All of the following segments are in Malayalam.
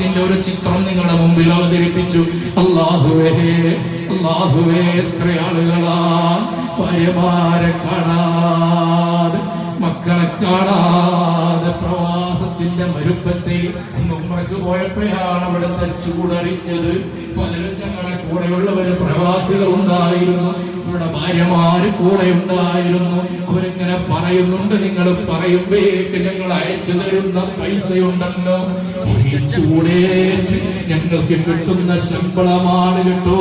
പ്രവാസത്തിന്റെ ഒരു ചിത്രം നിങ്ങളുടെ മുമ്പിൽ അവതരിപ്പിച്ചു. അള്ളാഹുവേ അള്ളാഹുവേ എത്ര ആളുകളാ. കാണാതെ മക്കളെ കാണാതെ പ്രവാസത്തിന്റെ മരുപ്പച്ചയിൽ ഉമ്മക്ക് പോയപ്പോഴാണ് അവിടുത്തെ ചൂടറിഞ്ഞത്. പലരും ഞങ്ങളുടെ കൂടെയുള്ളവര് പ്രവാസികൾ ഉണ്ടായിരുന്നു. ഇവിടെ ഭാര്യമാര് കൂടെ ഉണ്ടായിരുന്നു. അവരിങ്ങനെ പറയുന്നുണ്ട് നിങ്ങൾ പറയുമ്പോഴേക്ക് ഞങ്ങൾ അയച്ചു തരുന്ന പൈസയുണ്ടല്ലോ. ഈ ഞങ്ങൾക്ക് കിട്ടുന്ന ശമ്പളമാണ് കേട്ടോ.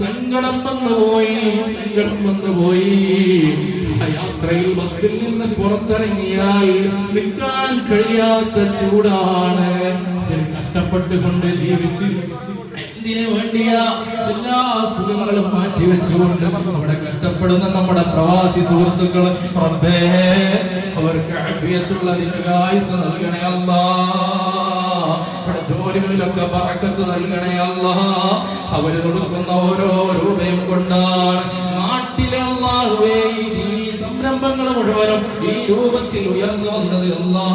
സങ്കടം വന്നു പോയി സങ്കടം വന്നു പോയി ആ യാത്രയിൽ ബസ്സിൽ നിന്ന് പുറത്തിറങ്ങിയാൽ നിൽക്കാൻ കഴിയാത്ത ചൂടാണ്. കഷ്ടപ്പെട്ടുകൊണ്ട് ജീവിച്ച് എന്തിനു വേണ്ടിയാ എല്ലാ സുഖങ്ങളും മാറ്റി വെച്ചുകൊണ്ട് അവിടെ കഷ്ടപ്പെടുന്ന നമ്മുടെ പ്രവാസി സുഹൃത്തുക്കൾ റബ്ബേ അവർക്ക് ആഫിയത്തുള്ള ദീർഘായുസ് നൽകണേ അല്ലാ. ഇവിടെ ജോലികളിലൊക്കെ പറക്കത്ത് നൽകണേ അല്ല അവർ കൊടുക്കുന്ന ഓരോ രൂപയും കൊണ്ടാണ്. നാട്ടിലെ അള്ളാഹുവേ ഈ സംരംഭങ്ങൾ മുഴുവനും ഈ രൂപത്തിൽ ഉയർന്നു വന്നത് അല്ലാ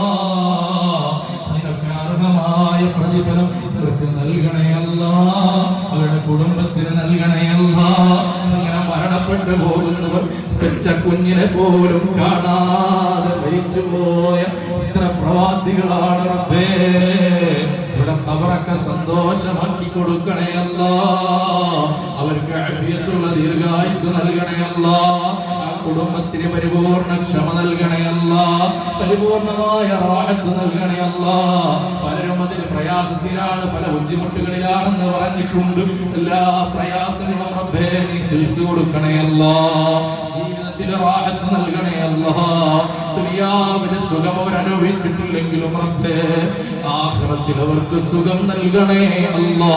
അതിനൊക്കെ അർഹമായ പ്രതിഫലം ഇവർക്ക് നൽകണേ അല്ലാ അവരുടെ കുടുംബത്തിന് നൽകണേ അല്ലാ അങ്ങനെ മരണപ്പെട്ടു പോകുന്നവർ പെറ്റ കുഞ്ഞിനെ പോലും കാണാതെ മരിച്ചു പോയ ഇത്ര പ്രവാസികളാണ് സന്തോഷമാക്കി കൊടുക്കണേ അല്ലാ. അവർക്ക് അഭിയത്തുള്ള ദീർഘായുസ് നൽകണേ കുടുംബത്തിന് പരിപൂർണ ക്ഷമ നൽകണയല്ല പരിപൂർണമായ റാഹത്ത് നൽകണയല്ല പലരും അതിൽ പ്രയാസത്തിലാണ് പല ബുദ്ധിമുട്ടുകളിലാണെന്ന് പറഞ്ഞിട്ടുണ്ട്. എല്ലാ പ്രയാസങ്ങളും റബ്ബേ നീ തീർത്തു കൊടുക്കണേ ജീവിതത്തിൽ റാഹത്ത് നൽകണേ അല്ലാ. ദുനിയാവിന് സുഖം അവർ റബ്ബേ ആഖിറത്തിൽ അവർക്ക് സുഖം നൽകണേ അല്ലാ.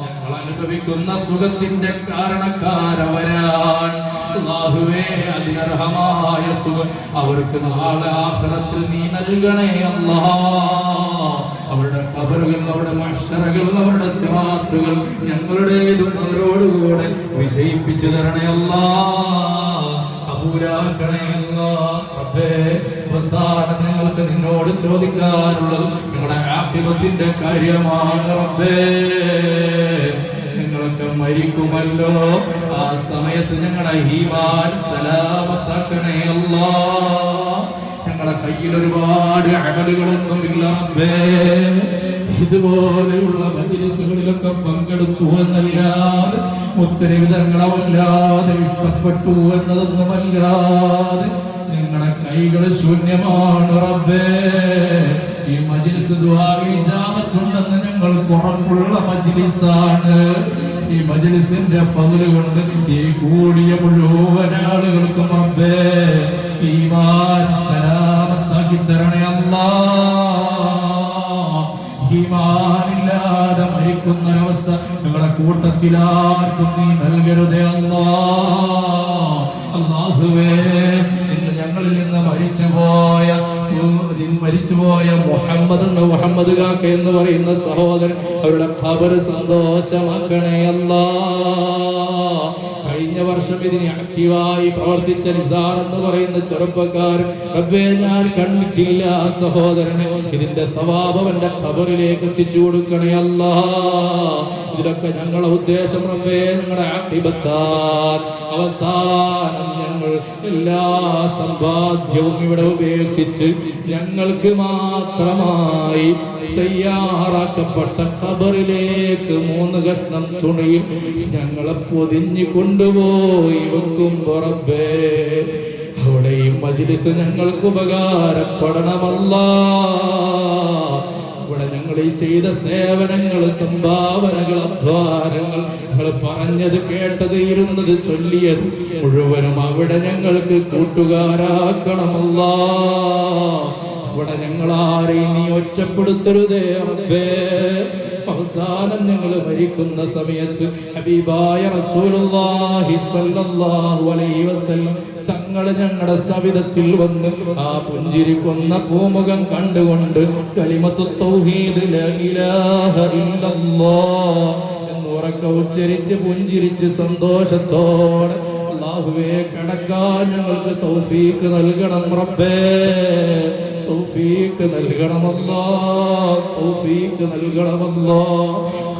ഞങ്ങൾ അനുഭവിക്കുന്ന സുഖത്തിന്റെ കാരണക്കാരവരാൻ അതിനർഹമായ സുഖം അവർക്ക് നാളെ ആഖിറത്തിൽ നീ നൽകണേ അല്ലാ. അവരുടെ കബറുകൾ അവരുടെ മഷറകൾ അവരുടെ സിവാസുകൾ ഞങ്ങളുടേതും അവരോടുകൂടെ വിജയിപ്പിച്ചു തരണേ അല്ലാ. കബൂലാക്കണേ അല്ലാ. നിന്നോട് ചോദിക്കാനുള്ളത് നിങ്ങളുടെ ആപ്പിറത്തിന്റെ കാര്യമാണ് റബ്ബേ. നിങ്ങളൊക്കെ മരിക്കുമല്ലോ. ആ സമയത്ത് ഞങ്ങളുടെ ഹീമാൻ സലാമത്താക്കണേ അല്ലാ. ഞങ്ങളുടെ കയ്യിൽ ഒരുപാട് അകലുകളൊന്നും ഇതുപോലെയുള്ള മജിലിസുകളിലൊക്കെ പങ്കെടുത്തു എന്നല്ലാതെ ഉത്തരവിധങ്ങളമല്ലാതെ ഇഷ്ടപ്പെട്ടു എന്നതൊന്നുമല്ലാതെ നിങ്ങളുടെ കൈകൾ ശൂന്യമാണ് റബ്ബേ. ഈ മജിലിസ് ദ്വാരിജാമത്തുണ്ടെന്ന് ഞങ്ങൾ ഉറപ്പുള്ള മജിലിസാണ്. ഈ മജിലിസിന്റെ ഫതിൽ കൊണ്ട് ഈ കൂടിയ മുഴുവൻ ആളുകൾക്കും റബ്ബേ ഈമാൻ സലാമത്താക്കി തരണേ അല്ലാ. ഈമാനില്ലാതെ മരിക്കുന്ന ഒരവസ്ഥ ഞങ്ങളുടെ കൂട്ടത്തിലാർക്കും നീ നൽകരുതേ അല്ലാ. ഞങ്ങളിൽ നിന്ന് മരിച്ചുപോയ മരിച്ചുപോയ മുഹമ്മദ് മുഹമ്മദ് കാക്ക എന്ന് പറയുന്ന സഹോദരൻ അവരുടെ ഖബർ സന്തോഷമാക്കണേ അല്ലാ. കഴിഞ്ഞ വർഷം ഇതിന് ആക്റ്റീവായി പ്രവർത്തിച്ച നിസാർ എന്ന് പറയുന്ന ചെറുപ്പക്കാരൻ റബ്ബേ ഞാൻ കണ്ടിട്ടില്ല സഹോദരന് ഇതിന്റെ എന്റെ ഖബറിലേക്ക് എത്തിച്ചു കൊടുക്കണേ അല്ലാ. ഇതിലൊക്കെ ഞങ്ങളെ ഉദ്ദേശം റബ്ബേ ഞങ്ങളെ ആക്ടിബത്താൻ അവസാനം ഞങ്ങൾ എല്ലാ സമ്പാദ്യവും ഇവിടെ ഉപേക്ഷിച്ച് ഞങ്ങൾക്ക് മാത്രമായി തയ്യാറാക്കപ്പെട്ട ഖബറിലേക്ക് മൂന്ന് കഷ്ണം തുണിയിൽ ഞങ്ങളെ പൊതിഞ്ഞു കൊണ്ടുപോയി വെക്കും പുറമ്പേ അവിടെ ഈ മജ്ലിസ് ഞങ്ങൾക്ക് ഉപകാരപ്പെടണമല്ല. ഇവിടെ ഞങ്ങൾ ഈ ചെയ്ത സേവനങ്ങൾ സംഭാവനകൾ അധ്വാനങ്ങൾ ഞങ്ങൾ പറഞ്ഞത് കേട്ടത് ഇരുന്നത് ചൊല്ലിയത് മുഴുവനും അവിടെ ഞങ്ങൾക്ക് കൂട്ടുകാരാക്കണമല്ല. അവിടെ ഞങ്ങൾ ആരെയും നീ ഒറ്റപ്പെടുത്തരുതേ റബ്ബേ. അവസാനം ഞങ്ങൾ മരിക്കുന്ന സമയത്ത് ഹബീബായ റസൂലുള്ളാഹി തങ്ങൾ ഞങ്ങളുടെ സവിധത്തിൽ വന്ന് ആ പുഞ്ചിരി കൊന്ന പൂമുഖം കണ്ടുകൊണ്ട് കലിമത്തു ഉച്ചരിച്ച് പുഞ്ചിരിച്ച് സന്തോഷത്തോടെ അള്ളാഹുവേ കടക്കാൻ ഞങ്ങൾക്ക് തൗഫീക്ക് നൽകണം റബ്ബേ. തൗഫീക്ക് നൽകണമല്ലോ തൗഫീക്ക് നൽകണമല്ലോ.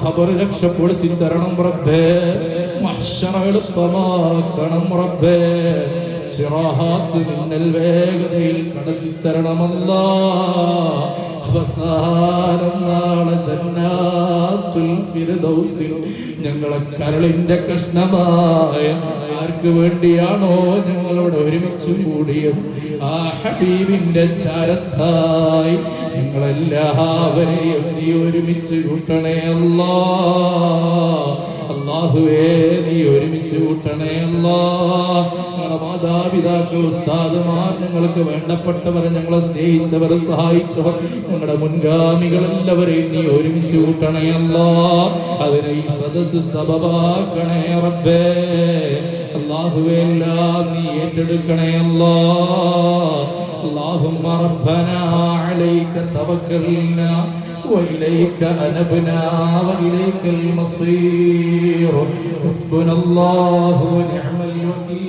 ഖബർ രക്ഷപ്പെടുത്തി തരണം റബ്ബേ മഹ്ശറ എളുപ്പമാക്കണം റബ്ബേ. സിറാഹാത്ത് മിന്നൽ വേഗതയിൽ കടത്തി തരണമല്ലോ. അവസാനം നാളെ ജന്നാത്തുൽ ഫിർദൗസിൽ ഞങ്ങളെ കരളിന്റെ കഷ്ണമായ ആർക്ക് വേണ്ടിയാണോ ഞങ്ങളോട് ഒരുമിച്ച് കൂടിയത്? ആ ഹബീബിന്റെ ചാരത്തായി ഞങ്ങളെല്ലാവരെയും നീ ഒരുമിച്ച് കൂട്ടണേ അല്ലാ. അള്ളാഹുവേ നീ ഒരുമിച്ച് കൂട്ടണേ അല്ലാ. ഞങ്ങളുടെ മാതാപിതാക്കൾ ഉസ്താദുമാർ ഞങ്ങൾക്ക് വേണ്ടപ്പെട്ടവർ ഞങ്ങളെ സ്നേഹിച്ചവർ സഹായിച്ചവർ ഞങ്ങളുടെ മുൻഗാമികൾ എല്ലാവരെയും നീ ഒരുമിച്ച് കൂട്ടണേ അല്ലാ അതിനെ ഈ സദസ് സബബാക്കണേ റബ്ബേ അള്ളാഹുവേ എല്ലാം നീ ഏറ്റെടുക്കണേ അല്ലാ اللهم ربنا عليك توكلنا وإليك أنبنا وإليك المصير حسبنا الله ونعم الوكيل